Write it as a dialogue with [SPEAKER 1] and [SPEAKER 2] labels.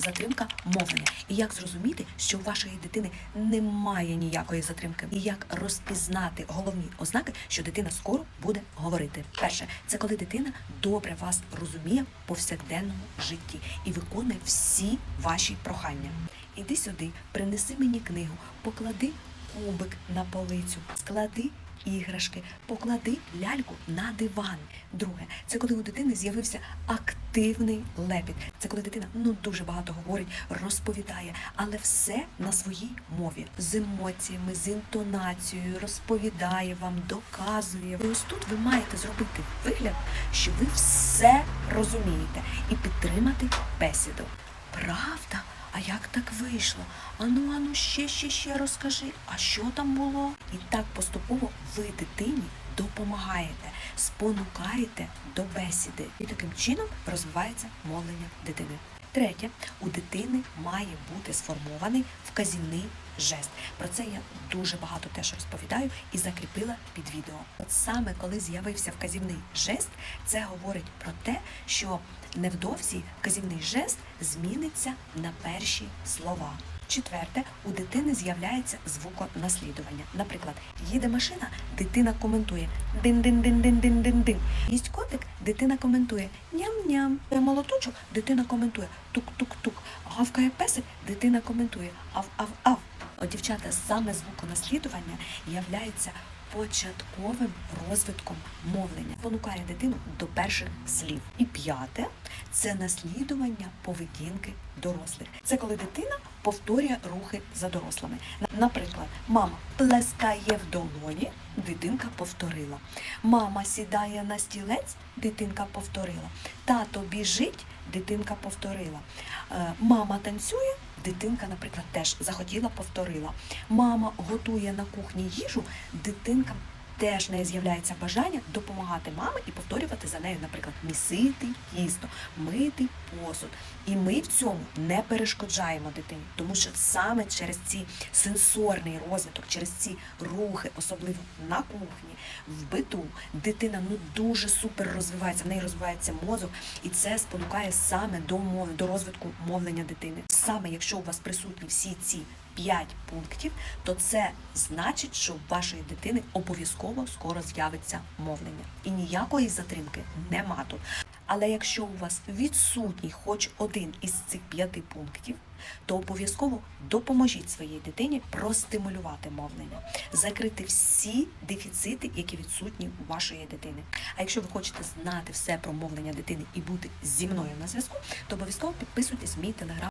[SPEAKER 1] затримка мовлення. І як зрозуміти, що у вашої дитини немає ніякої затримки, і як розпізнати головні ознаки, що дитина скоро буде говорити. Перше, це коли дитина добре вас розуміє в повсякденному житті і виконує всі ваші прохання. Іди сюди, принеси мені книгу, поклади кубик на полицю, склади іграшки, поклади ляльку на диван. Друге, це коли у дитини з'явився активний лепіт. Це коли дитина ну дуже багато говорить, розповідає, але все на своїй мові з емоціями, з інтонацією, розповідає вам, доказує. І ось тут ви маєте зробити вигляд, що ви все розумієте, і підтримати бесіду. Правда? Як так вийшло? Ану, ану, ще, ще, ще розкажи, а що там було? І так поступово ви дитині допомагаєте, спонукаєте до бесіди. І таким чином розвивається мовлення дитини. Третє, у дитини має бути сформований вказівний жест. Про це я дуже багато теж розповідаю і закріпила під відео. От саме коли з'явився вказівний жест, це говорить про те, що невдовзі вказівний жест зміниться на перші слова. Четверте, у дитини з'являється звуконаслідування. Наприклад, їде машина, дитина коментує дин-дин-дин-дин-дин-дин-дин. Їсть котик, дитина коментує ням-ням. Є Молоточок, дитина коментує тук-тук-тук. Гавкає песик, дитина коментує ав-ав-ав. Дівчата, саме звуконаслідування являється початковим розвитком мовлення, Понукає дитину до перших слів. І п'яте це наслідування поведінки дорослих. Це коли дитина повторює рухи за дорослими. Наприклад, мама плескає в долоні, дитинка повторила. Мама сідає на стілець, дитинка повторила. Тато біжить, дитинка повторила. Е, Мама танцює, дитинка, наприклад, теж захотіла, повторила. Мама готує на кухні їжу, дитинка теж в неї з'являється бажання допомагати мамі і повторювати за нею, наприклад, місити тісто, мити посуд. І ми в цьому не перешкоджаємо дитині, тому що саме через ці сенсорний розвиток, через ці рухи, особливо на кухні, в биту, дитина ну дуже супер розвивається. В неї розвивається мозок, і це спонукає саме до мови, до розвитку мовлення дитини. Саме якщо у вас присутні всі ці 5 пунктів, то це значить, що у вашої дитини обов'язково скоро з'явиться мовлення. І ніякої затримки нема тут. Але якщо у вас відсутній хоч один із цих п'яти пунктів, то обов'язково допоможіть своїй дитині простимулювати мовлення, закрити всі дефіцити, які відсутні у вашої дитини. А якщо ви хочете знати все про мовлення дитини і бути зі мною на зв'язку, то обов'язково підписуйтесь в мій телеграм.